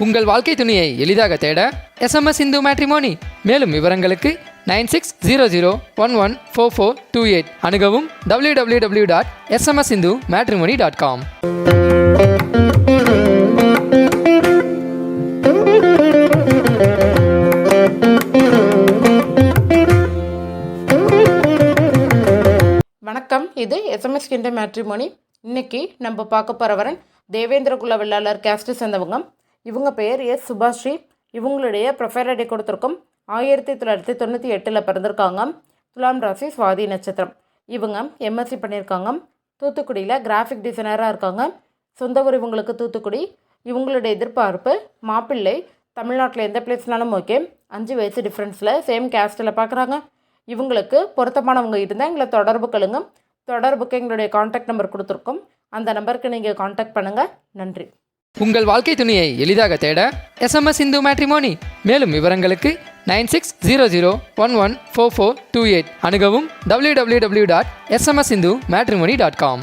உங்கள் வாழ்க்கை துணையை எளிதாக தேட எஸ்எம்எஸ் இந்து மேட்ரிமோனி மேலும் விவரங்களுக்கு nine six zero zero one one four four two eight அணுகவும் W W W dot SMS Hindu matrimony dot com வணக்கம் இது எஸ்எம்எஸ் கிண்ட மேட்ரிமோனி இன்னைக்கு நம்ம பார்க்க போகிறவரன் தேவேந்திர குல வெள்ளாளர் கேஸ்ட்டு சேர்ந்தவங்க இவங்க பெயர் எஸ் சுபாஸ்ரீ இவங்களுடைய ப்ரொஃபைல் ஐடி கொடுத்துருக்கோம். ஆயிரத்தி தொள்ளாயிரத்தி தொண்ணூற்றி எட்டில் பிறந்திருக்காங்க. துலாம் ராசி சுவாதி நட்சத்திரம். இவங்க எம்எஸ்சி பண்ணியிருக்காங்க. தூத்துக்குடியில் கிராஃபிக் டிசைனராக இருக்காங்க. சொந்த ஊர் இவங்களுக்கு தூத்துக்குடி. இவங்களுடைய எதிர்பார்ப்பு மாப்பிள்ளை. தமிழ்நாட்டில் எந்த பிளேஸ்னாலும் ஓகே அஞ்சு வயசு டிஃப்ரென்ஸில் சேம் கேஸ்ட்டில் பார்க்குறாங்க இவங்களுக்கு பொருத்தமானவங்க இருந்தால் எங்களை தொடர்பு கழுங்க தொடர்புக்கு எங்களுடைய காண்டாக்ட் நம்பர் கொடுத்துருக்கோம். அந்த நம்பருக்கு நீங்கள் காண்டாக்ட் பண்ணுங்கள் நன்றி. உங்கள் வாழ்க்கை துணையை எளிதாக தேட எஸ்எம்எஸ் இந்து மேட்ரிமோனி மேலும் விவரங்களுக்கு nine six zero zero one one four four two eight அணுகவும் W W W dot SMS Hindu matrimony dot com